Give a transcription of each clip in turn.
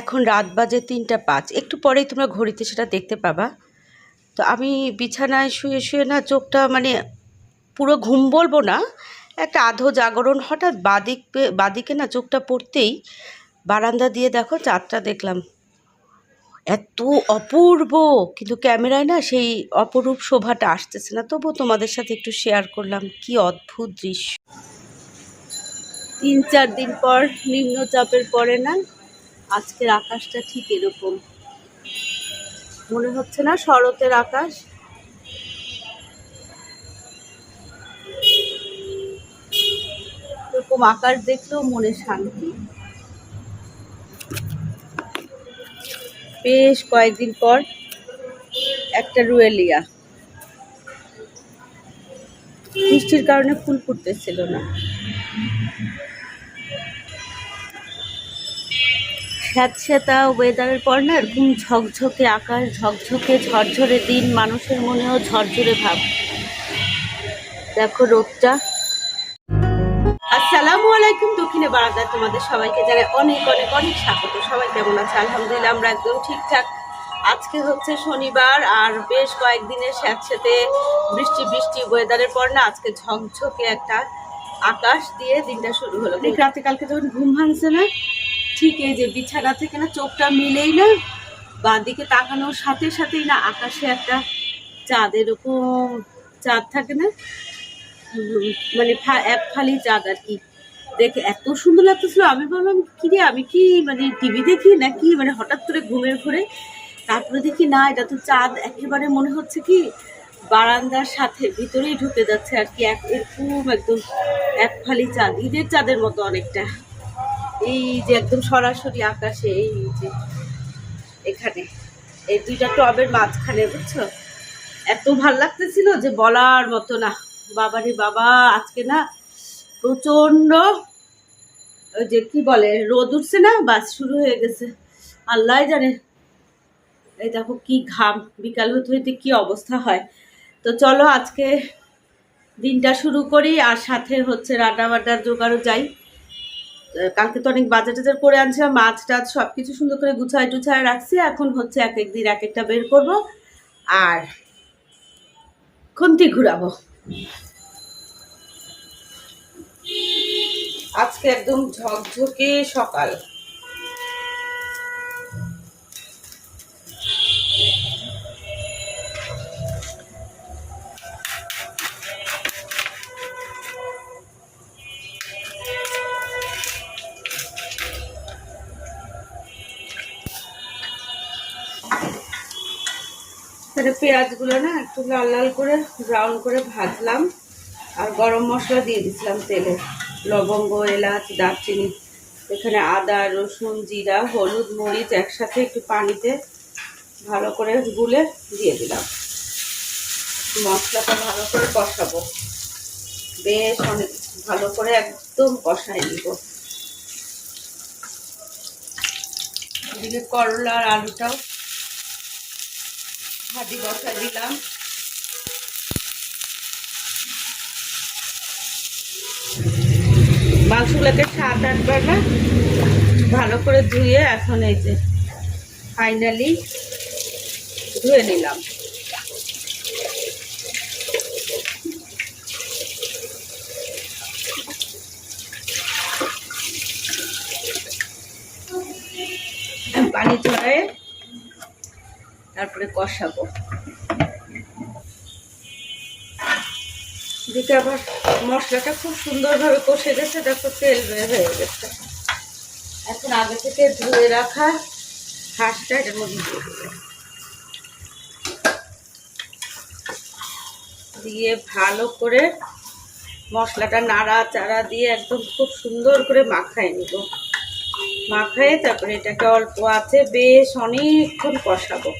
এখন রাত বাজে তিনটা পাঁচ। একটু পরেই তোমরা ঘড়িতে সেটা দেখতে পাবা। তো আমি বিছানায় শুয়ে শুয়ে না চোখটা মানে পুরো ঘুম বলব না, একটা আধো জাগরণ হঠাৎ বাদিক বাদিকে না চোখটা পড়তেই বারান্দা দিয়ে দেখো চাঁদটা দেখলাম। এত অপূর্ব! কিন্তু ক্যামেরায় না সেই অপরূপ শোভাটা আসতেছে না। তবুও তোমাদের সাথে একটু শেয়ার করলাম, কি অদ্ভুত দৃশ্য। তিন চার দিন পর নিম্নচাপের পরে না আজকের আকাশটা ঠিক এরকম। মনে হচ্ছে না শরতের আকাশ? এরকম আকাশ দেখলেও মনে শান্তি। বেশ কয়েকদিন পর একটা রুয়েলিয়া। বৃষ্টির কারণে ফুল ফুটতেছিল না। স্যাঁতস্যাঁতা ওয়েদারের পর না এরকম ঝকঝকে আকাশ, ঝকঝকে, ঝরঝরে দিন, মানুষের মনেও ঝরঝরে ভাব। দেখো রোদটা। আসসালামু আলাইকুম, দক্ষিণে বারান্দায় তোমাদের সবাইকে জানাই অনেক অনেক অনেক স্বাগত। সবাই কেমন আছে? আলহামদুলিল্লাহ আমরা একদম ঠিকঠাক। আজকে হচ্ছে শনিবার আর বেশ কয়েকদিনের স্যাঁতস্যাঁতে বৃষ্টি বৃষ্টি ওয়েদারের পর না আজকে ঝকঝকে একটা আকাশ দিয়ে দিনটা শুরু হলো। রাতে কালকে যখন ঘুম ভাঙছে না ঠিক এই যে বিছানা থেকে না চোখটা মিলেই না বাঁ দিকে তাকানোর সাথে সাথেই না আকাশে একটা চাঁদ এরকম চাঁদ থাকে না? মানে এক ফালি চাঁদ আর কি। দেখে এত সুন্দর লাগতেছিল, আমি ভাবলাম কি রে আমি কি মানে টিভি দেখি নাকি? মানে হঠাৎ করে ঘুমের ঘুরে তারপরে দেখি, না, এটা তো চাঁদ, একেবারে মনে হচ্ছে কি বারান্দার সাথে ভিতরেই ঢুকে যাচ্ছে আর কি, এক এরকম একদম এক ফালি চাঁদ, ঈদের চাঁদের মতো অনেকটা। এই যে একদম সরাসরি আকাশে, এই যে এখানে, এই দুইটা টবের মাঝখানে, বুঝছ? এত ভালো লাগতেছিল যে বলার মতো না। বাবারে বাবা, আজকে না প্রচণ্ড ওই যে কি বলে, রোদ উঠছে না? বাস শুরু হয়ে গেছে। আল্লাহ জানে। এই দেখো কি ঘাম, বিকাল হতে হইতে কি অবস্থা হয়। তো চলো আজকে দিনটা শুরু করি, আর সাথে হচ্ছে রান্না বান্নার জোগাড়ও যাই। কালকে তো অনেক বাজার টাজার করে আনছিলাম, মাছ টাছ সব কিছু সুন্দর করে গুছায় টুছায় রাখছি। এখন হচ্ছে এক এক দিন এক একটা বের করব। আর খুন্তি ঘুরাবো। আজকে একদম ঝকঝকে সকাল। তাহলে পেঁয়াজগুলো না একটু লাল লাল করে ব্রাউন করে ভাজলাম। আর গরম মশলা দিয়ে দিছিলাম তেলে। লবঙ্গ, এলাচ, দারচিনি, এখানে আদা, রসুন, জিরা, হলুদ, মরিচ একসাথে একটু পানিতে ভালো করে গুলে দিয়ে দিলাম। মশলাটা ভালো করে কষাবো। বেশ অনেক ভালো করে একদম কষাই নিব। এদিকে করলা আর আলুটাও ভাজি বসা দিলাম। মাংসগুলোকে সাত আটবার না। ভালো করে ধুয়ে এখন এই যে ফাইনালি ধুয়ে নিলাম। পানি ঝরায় তারপরে কষাবো। দিকে আবার মশলাটা খুব সুন্দরভাবে কষে গেছে, দেখো তেল বের হয়ে গেছে। এখন আগে থেকে ধুয়ে রাখা হাঁসটা এটার মধ্যে দিয়ে দেবে দিয়ে ভালো করে মশলাটা নাড়া চাড়া দিয়ে একদম খুব সুন্দর করে মাখায় নিব। মাখায় তারপরে এটাকে অল্প আছে, বেশ অনেকক্ষণ কষাবো।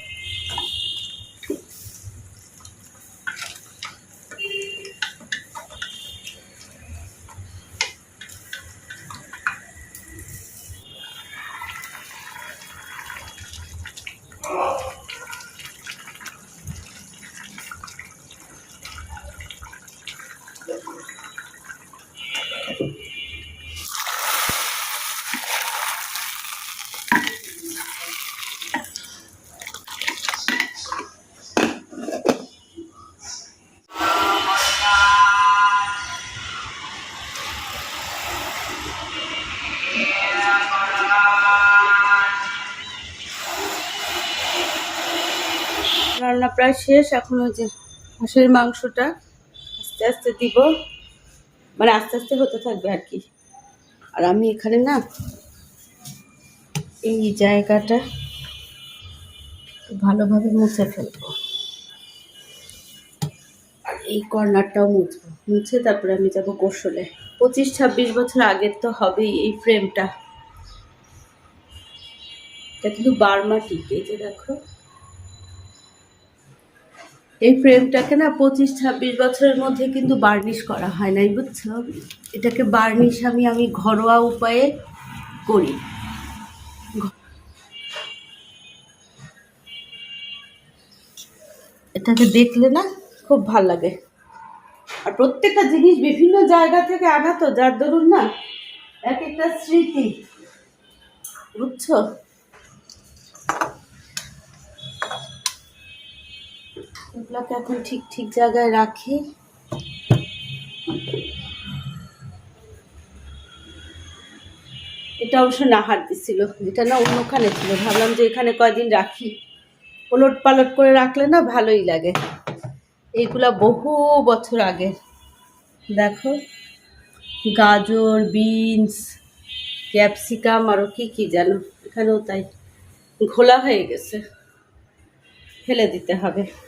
প্রায় শেষ। এখন ওই যে হাঁসের মাংসটা আস্তে আস্তে দিব। মানে আস্তে আস্তে হতে থাকবে আর কি। আর আমি এখানে না এই জায়গাটা ভালোভাবে মুছে ফেলব। আর এই কর্নারটাও মুছবো। মুছে তারপরে আমি যাব গোসলে। পঁচিশ, ছাব্বিশ বছর আগের তো হবেই এই ফ্রেমটা এটা কিন্তু বার্মা টিক যে দেখো। এই ফ্রেমটাকে না পঁচিশ ছাব্বিশ বছরের মধ্যে কিন্তু বার্নিশ করা হয় নাই, বুঝছ? এটাকে বার্নিশ আমি আমি ঘরোয়া উপায়ে করি। এটাকে দেখলে না খুব ভালো লাগে। আর প্রত্যেকটা জিনিস বিভিন্ন জায়গা থেকে আনা তো, যার দরুন না এক একটা স্মৃতি, বুঝছ? এগুলোকে এখন ঠিক ঠিক জায়গায় রাখি। এটা অবশ্য নাহার দিছিল, এটা না অন্যখানে ছিল। ভাবলাম যে এখানে কয়দিন রাখি। ওলট পালট করে রাখলে না ভালোই লাগে। এইগুলা বহু বছর আগে। দেখো, গাজর, বিনস, ক্যাপসিকাম আরও কী কী যেন, এখানেও তাই। ঘোলা হয়ে গেছে। ফেলে দিতে হবে।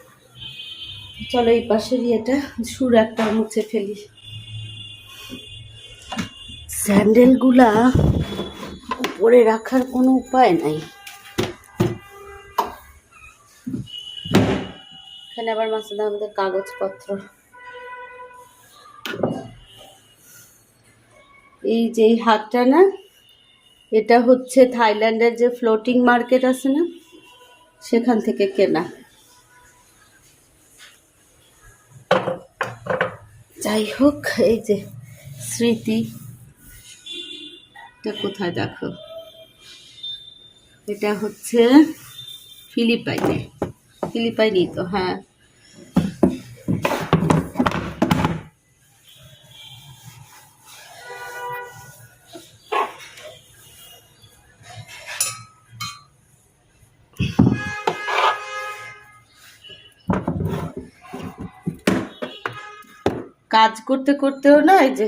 চলো এই পাশের ইয়েটা, সুর একটা মুছে ফেলি। স্যান্ডেলগুলা উপরে রাখার কোনো উপায় নাই। এখানে আবার মাসুদ আমাদের কাগজপত্র। এই যে হাতটা না, এটা হচ্ছে থাইল্যান্ডের যে ফ্লোটিং মার্কেট আছে না, সেখান থেকে কেনা। যাই হোক এই যে স্মৃতি। এটা কোথায় দেখো? এটা হচ্ছে ফিলিপাইনে। ফিলিপাইনই তো হ্যাঁ। কাজ করতে করতেও না এই যে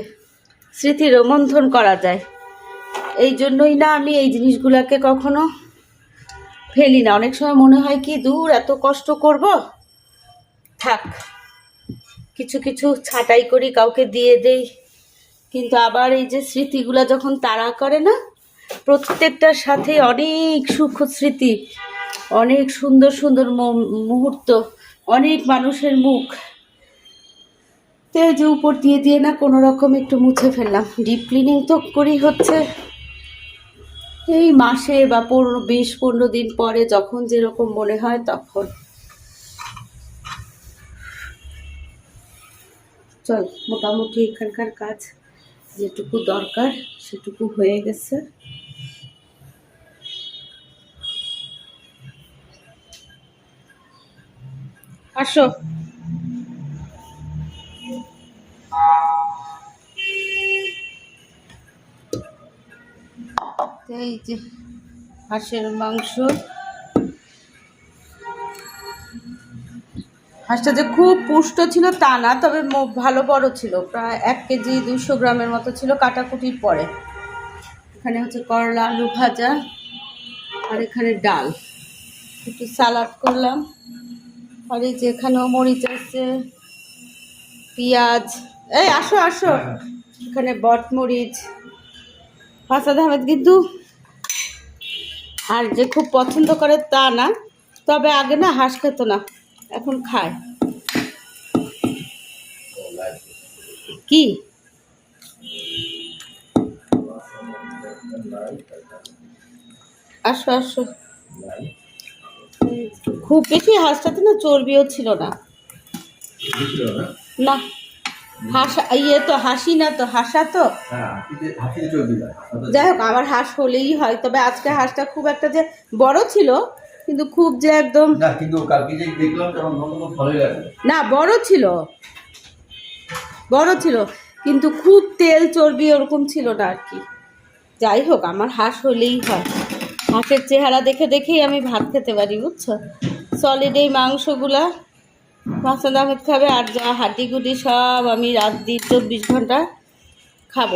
স্মৃতি রোমন্থন করা যায়। এই জন্যই না আমি এই জিনিসগুলোকে কখনো ফেলি না। অনেক সময় মনে হয়, কি দূর, এত কষ্ট করব? থাক, কিছু কিছু ছাঁটাই করি, কাউকে দিয়ে দেই। কিন্তু আবার এই যে স্মৃতিগুলো যখন তাড়া করে না, প্রত্যেকটার সাথে অনেক সুখ স্মৃতি, অনেক সুন্দর সুন্দর মুহূর্ত, অনেক মানুষের মুখ। তো যে উপর দিয়ে দিয়ে না কোনো রকম একটু মুছে ফেললাম। ডিপ ক্লিনিং তো করি হচ্ছে। এই মাসে বা পনেরো, বিশ, পনেরো দিন পরে যখন যেরকম মনে হয় তখন। চল, মোটামুটি এখানকার কাজ যেটুকু দরকার সেটুকু হয়ে গেছে। আসো। এই যে হাঁসের মাংস। হাঁসটা যে খুব পুষ্ট ছিল তা না তবে ভালো বড় ছিল। প্রায় এক কেজি দুশো গ্রামের মতো ছিল কাটাকুটির পরে। এখানে হচ্ছে করলা আলু ভাজা আর এখানে ডাল। একটু সালাড করলাম। আর এই যে এখানেও মরিচ আছে পেঁয়াজ। এই আসো আসো। এখানে বট মরিচ ফাসাদ আহমেদ কিন্তু আর যে খুব পছন্দ করে তা না তবে আগে না হাঁস খেত না এখন খায়। কি? আসো আসো। খুব বেশি হাঁসটাতে না চর্বিও ছিল না। না। হাসা ইয়ে তো হাসি না তো হাসা তো? যাই হোক আমার হাঁস হলেই হয় তবে আজকে হাঁসটা খুব একটা যে বড় ছিল কিন্তু খুব যে একদম না বড় ছিল। বড় ছিল কিন্তু খুব তেল চর্বি ওরকম ছিল না আর কি। যাই হোক আমার হাঁস হলেই হয়। হাঁসের চেহারা দেখে দেখেই আমি ভাত খেতে পারি বুঝছ? সলিড এই মাংসগুলা মাসাদ আহমেদ খাবে আর যা হাড্ডি গুটি সব আমি রাত দিই চব্বিশ ঘণ্টা খাব।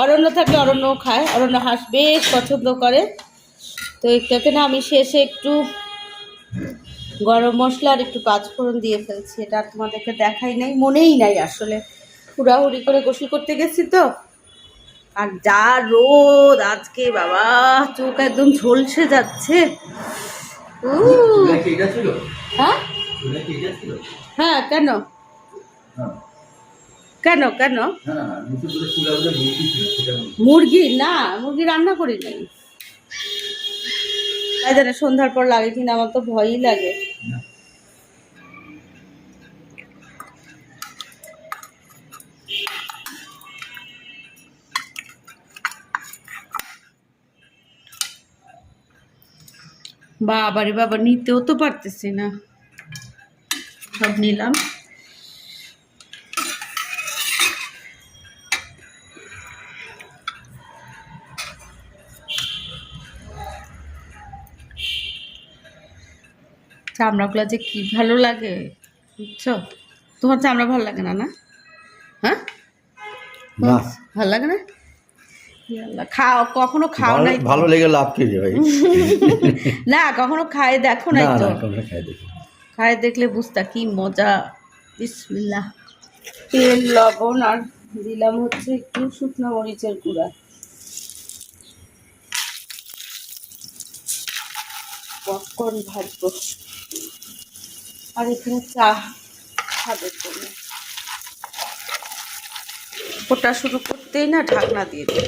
অরণ্য থাকলে অরণ্যও খায় অরণ্য হাঁস বেশ পছন্দ করে। তো এটাতে না আমি শেষে একটু গরম মশলা আর একটু পাঁচফোড়ন দিয়ে ফেলছি এটা আর তোমাদেরকে দেখাই নাই মনেই নাই আসলে। হুড়াহুড়ি করে গোসল করতে গেছি তো। আর যা রোদ আজকে বাবা চোখ একদম ঝলসে যাচ্ছে। হ্যাঁ? হ্যাঁ কেন? হ্যাঁ। কেন কেন? না না না নিচে বলে চুলা বলে মুরগি? না মুরগি রান্না করি নাই তাই জানে সন্ধ্যার পর লাগে কিনা আমার তো ভয়ই লাগে। বাবারে বাবা নিতেও তো পারতেছি না। সব নিলাম। চামড়াগুলো যে কি ভালো লাগে বুঝছ? তোমার চামড়া ভালো লাগে না না? হ্যাঁ? ভালো লাগে না? খাও কখনো খাও নাই ভালো লেগে লাভ কি ভাই? না কখনো খায় দেখো না তো। দেখো খায় দেখলে বুঝতা কি মজা। বিসমিল্লাহ। তেল, লবণ আর দিলাম হচ্ছে একটু শুকনো মরিচের গুঁড়া। পপকর্ন ভাজবো। আর এখানে চা খাবে জন্য ওটা শুরু করতেই না, ঢাকনা দিয়ে দিল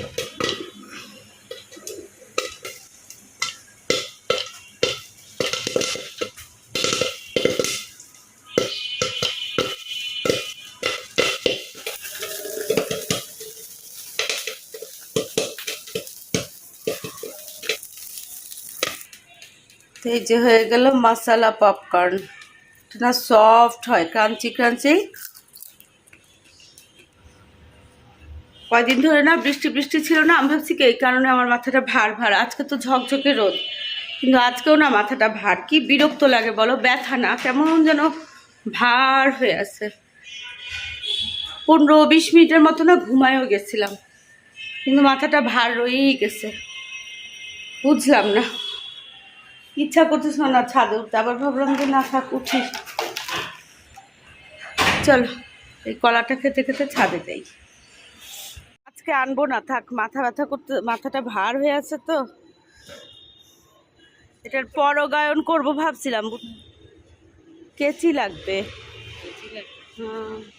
এই যে হয়ে গেল মশালা পপকর্ন না সফট হয় ক্রাঞ্চি ক্রাঞ্চি কয়দিন ধরে না বৃষ্টি বৃষ্টি ছিল না, আমি ভাবছি কি এই কারণে আমার মাথাটা ভার ভার। আজকে তো ঝকঝকে রোদ, কিন্তু আজকেও না মাথাটা ভার। কি বিরক্ত লাগে বলো, ব্যথা না, কেমন যেন ভার হয়ে আছে। পনেরো, বিশ মিনিটের মতো না ঘুমায়ও গেছিলাম, কিন্তু মাথাটা ভার রয়েই গেছে। বুঝলাম না। ইচ্ছা করতেছিল না ছাদে উঠতে। আবার ভাবলাম যে, না, থাক, উঠি। চলো, এই কলাটা খেতে খেতে ছাদে যাই। আজকে আনব না, থাক, মাথা ব্যথা করতে, মাথাটা ভার হয়ে আছে তো। এটার পরগায়ন করব ভাবছিলাম। বু- কেচি লাগবে? হুম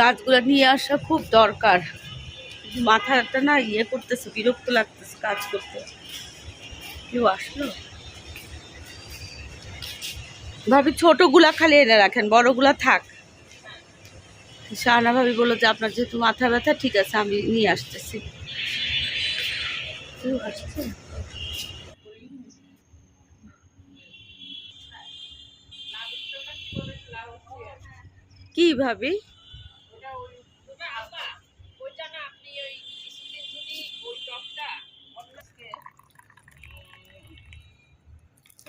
কাজগুলো নিয়ে আসা খুব দরকার। মাথাটা না ইয়ে করতেছে, বিরক্ত লাগতেছে কাজ করতে। কেউ আসলো? ভাবি, ছোটগুলা খালি এনে রাখেন, বড়গুলা থাক। শাহানা ভাবি বলল যে, আপনার যেহেতু মাথা ব্যথা, ঠিক আছে, আমি নিয়ে আসতেছি। কি ভাবি না জয়েন্ট ফ্যামিলি অনেক আগে চলে এখন গেছে শুধু বাবা মার বিশেষ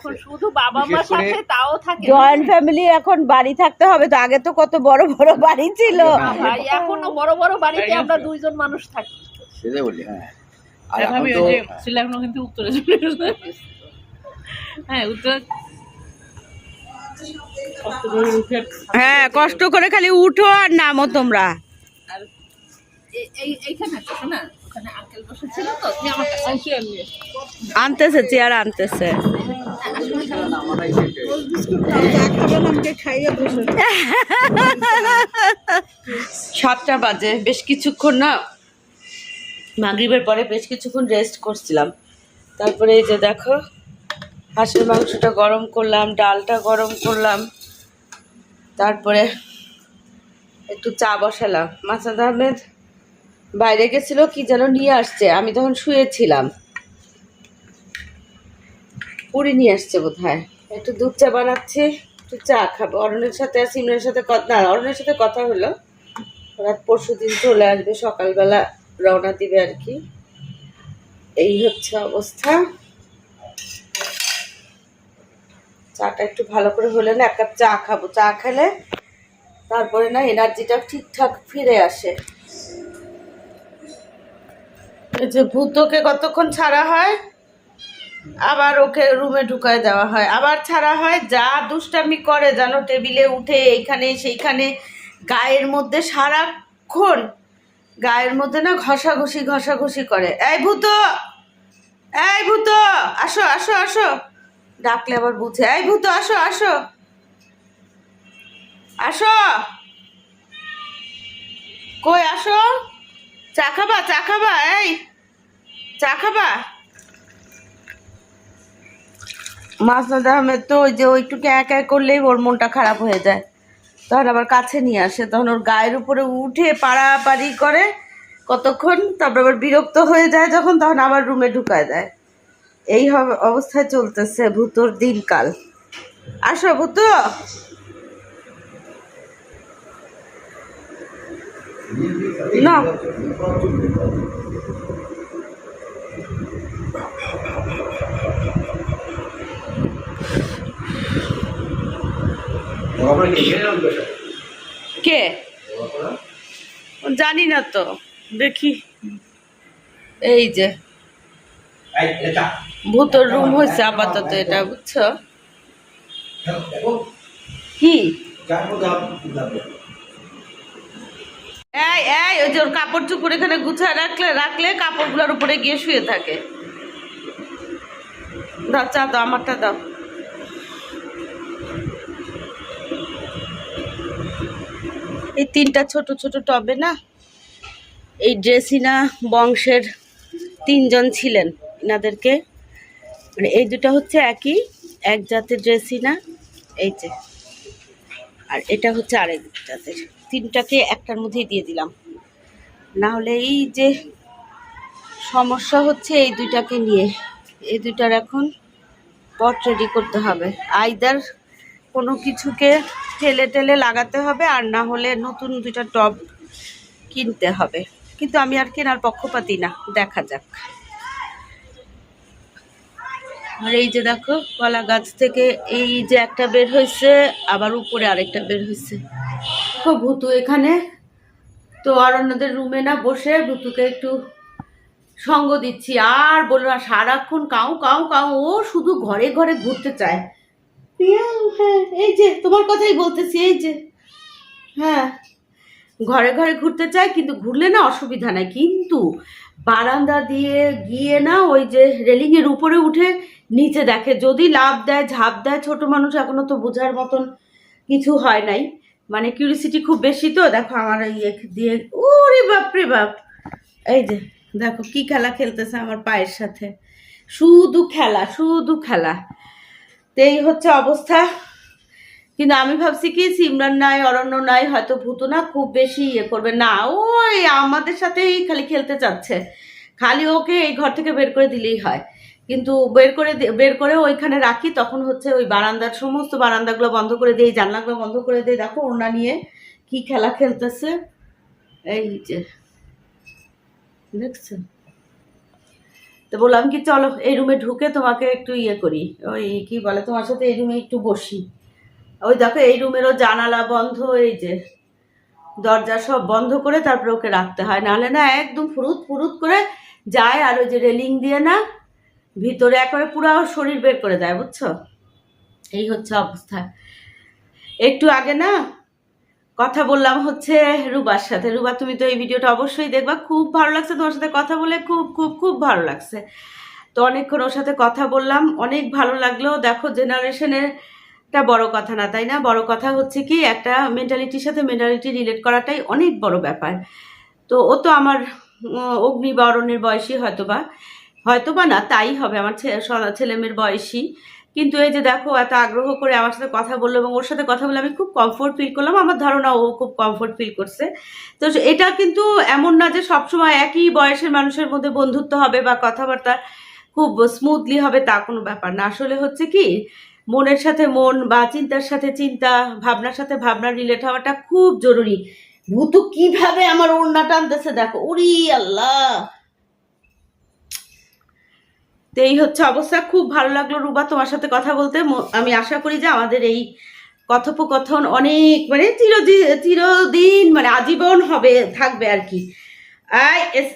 করে- সাথে তাও থাকে না। জয়েন্ট ফ্যামিলি এখন বাড়ি থাকতে হবে তো আগে তো কত বড় বড় বাড়ি ছিল। হ্যাঁ, এখনও বড় বড় বাড়িতে আমরা দুইজন মানুষ থাকি। সেটাই বলি হ্যাঁ। আর এখন এখন তো কিন্তু উত্তরে চলে হ্যাঁ উত্তর হ্যাঁ কষ্ট করে খালি উঠো আর নামো তোমরা। আনতেছে চেয়ার আনতেছে। সাতটা বাজে বেশ কিছুক্ষণ না মাগরিবের পরে বেশ কিছুক্ষণ রেস্ট করছিলাম। তারপরে এই যে দেখো হাঁসের মাংসটা গরম করলাম, ডালটা গরম করলাম। তারপরে একটু চা বসালাম। মাসাদ আহমেদ বাইরে গেছিল, কি যেন নিয়ে আসছে। আমি তখন শুয়েছিলাম। পুরি নিয়ে আসছে বোধ হয় একটু দুধ চা বানাচ্ছে, একটু চা খাব। অরণের সাথে আর সিমরানের সাথে কথা না, অরণের সাথে কথা হলো। ওরা পরশু দিন চলে আসবে, সকালবেলা রওনা দিবে আর কি। এই হচ্ছে অবস্থা। চাটা একটু ভালো করে হলে না এক কাপ চা খাব। চা খেলে তারপরে না এনার্জিটা ঠিকঠাক ফিরে আসে। এই যে ভূতকে কতক্ষণ ছাড়া হয়? আবার ওকে রুমে ঢুকায় দেওয়া হয়। আবার ছাড়া হয়, যা দুষ্টামি করে যেন টেবিলে উঠে এইখানে, সেইখানে, গায়ের মধ্যে সারাক্ষণ, গায়ের মধ্যে না ঘষাঘষি ঘষাঘষি করে। এই ভূত! এই ভূত! আসো আসো আসো। ডাকলে আবার বুঝে। এই ভূত, আসো আসো। আসো। কই, আসো? চা খাবা চা খাবা, এই। চা খাবা। মাসনাদ আহমেদ তো, ওই যে ওই একটু এক এক করলেই ওর মনটা খারাপ হয়ে যায়। তখন আবার কাছে নিয়ে আসে, তখন ওর গায়ের উপরে উঠে পাড়াপাড়ি করে কতক্ষণ, তারপর আবার বিরক্ত হয়ে যায় যখন, তখন আবার রুমে ঢুকায় দেয়। এই অবস্থায় চলতেছে ভূতর দিনকাল। আসো ভূত। না। কে? জানি না তো। দেখি। এই যে। ভূতর রুম হয়েছে আপাতত এটা, বুঝছ? কি? এই এই, ওই যে ওর কাপড় চুপড় এখানে গুছায় রাখলে রাখলে কাপড়গুলোর উপরে গিয়ে শুয়ে থাকে। দাও, চা দাও, আমারটা দাও। এই তিনটা ছোট ছোট টবে না, এই ড্রেসিনা বংশের তিনজন ছিলেন। এনাদেরকে মানে এই দুটো হচ্ছে একই, এক জাতের ড্রেসই না, এই যে। আর এটা হচ্ছে আরেক জাতের। তিনটাকে একটার মধ্যেই দিয়ে দিলাম। না হলে এই যে সমস্যা হচ্ছে এই দুইটাকে নিয়ে। এই দুইটার এখন পট রেডি করতে হবে। আইদার কোনো কিছুকে ঠেলে টেলে লাগাতে হবে, আর না হলে নতুন দুইটা টব কিনতে হবে। কিন্তু আমি আর কেনার পক্ষপাতি না। দেখা যাক। আর এই যে দেখো, কলা গাছ থেকে এই যে একটা বের হয়েছে আবার উপরে আরেকটা বের হয়েছে ভুতু এখানে। তো অরণ্যদের রুমে না বসে ভুতুকে একটু সঙ্গ দিচ্ছি। আর বলো না, সারাক্ষণ কাউ কাউ কাউ, ও শুধু ঘরে ঘরে ঘুরতে চায়। হ্যাঁ এই যে, তোমার কথাই বলতেছি, এই যে। হ্যাঁ ঘরে ঘরে ঘুরতে চায়, কিন্তু ঘুরলে না অসুবিধা নাই। কিন্তু বারান্দা দিয়ে গিয়ে না ওই যে রেলিংয়ের উপরে উঠে নিচে দেখে। যদি লাভ দেয়, ঝাঁপ দেয়, ছোট মানুষ এখনও তো বোঝার মতন কিছু হয় নাই। মানে কিউরিসিটি খুব বেশি তো। দেখো আমার ইয়ে দিয়ে, ওরে বাপ রে বাপ। এই যে, দেখো কি খেলা খেলতেছে আমার পায়ের সাথে। শুধু খেলা শুধু খেলা। তো এই হচ্ছে অবস্থা। কিন্তু আমি ভাবছি কি, সিমরান নাই, অরণ্য নাই, হয়তো ভূত না, খুব বেশি ইয়ে করবে। না, ওই আমাদের সাথেই খালি খেলতে চাচ্ছে। খালি ওকে এই ঘর থেকে বের করে দিলেই হয়। কিন্তু বের করে বের করে ওইখানে রাখি, তখন হচ্ছে ওই বারান্দার সমস্ত বারান্দাগুলো বন্ধ করে দিই, জানলাগুলো বন্ধ করে দিই। দেখো ওনা নিয়ে কি খেলা খেলতেছে। এই যে, দেখছ? তো বললাম কি, চলো, এই রুমে ঢুকে তোমাকে একটু ইয়ে করি। ওই কি বলে, তোমার সাথে এই রুমে একটু বসি। ওই দেখো, এই রুমেরও জানালা বন্ধ, এই যে দরজা সব বন্ধ করে তারপরে ওকে রাখতে হয়। নাহলে না একদম ফুরুত ফুরুত করে যায় আর ওই যে রেলিং দিয়ে না ভিতরে একবারে পুরো শরীর বের করে দেয়, বুঝছ? এই হচ্ছে অবস্থা। একটু আগে না কথা বললাম হচ্ছে রুবার সাথে। রুবা, তুমি তো এই ভিডিওটা অবশ্যই দেখবা। খুব ভালো লাগছে তোমার সাথে কথা বলে, খুব খুব খুব ভালো লাগছে। তো অনেকক্ষণ ওর সাথে কথা বললাম, অনেক ভালো লাগল। দেখো জেনারেশনের একটা বড় কথা না, তাই না? বড় কথা হচ্ছে কি, একটা মেন্টালিটির সাথে মেন্টালিটি রিলেট করাটাই অনেক বড় ব্যাপার। তো ও তো আমার অগ্নি বা বয়সী হয়তো বা হয়তো বা না, তাই হবে, আমার ছেলেমেয়ের বয়সী। কিন্তু এই যে দেখো, এত আগ্রহ করে আমার সাথে কথা বলল এবং ওর সাথে কথা বলে আমি খুব কমফোর্ট ফিল করলাম, আমার ধারণা ও খুব কমফোর্ট ফিল করছে। তো এটা কিন্তু এমন না যে সবসময় একই বয়সের মানুষের মধ্যে বন্ধুত্ব হবে বা কথাবার্তা খুব স্মুথলি হবে, তা কোনো ব্যাপার না। আসলে হচ্ছে কি মনের সাথে মন বা চিন্তার সাথে চিন্তা, ভাবনার সাথে ভাবনা রিলেট হওয়াটা খুব জরুরি। ভূতু কীভাবে আমার ওড়না টানতেছে দেখো উরি আল্লাহ! তো এই হচ্ছে অবস্থা। খুব ভালো লাগল রুবা তোমার সাথে কথা বলতে। আমি আশা করি যে আমাদের এই কথোপকথন অনেক মানে চিরদিন চিরদিন মানে আজীবন হবে, থাকবে আর কি। এস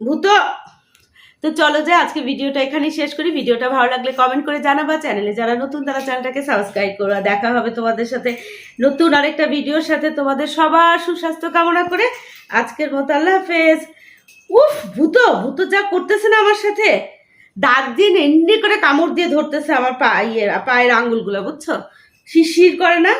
ভূত! তো চলো যে আজকে ভিডিওটা এখানেই শেষ করি। ভিডিওটা ভালো লাগলে কমেন্ট করে জানাবা। চ্যানেলে যারা নতুন, তারা চ্যানেলটাকে সাবস্ক্রাইব করো। দেখা হবে তোমাদের সাথে নতুন আরেকটা ভিডিওর সাথে। তোমাদের সবার সুস্বাস্থ্য কামনা করে আজকের মতো আল্লাহ হাফেজ। উফ, ভূত ভূত যা করতেছে না আমার সাথে। দাঁত দিয়ে এমনি করে কামড় দিয়ে ধরতেছে আমার পা ইয়ে পায়ের আঙ্গুলগুলো, বুঝছ? শিরশির করে না?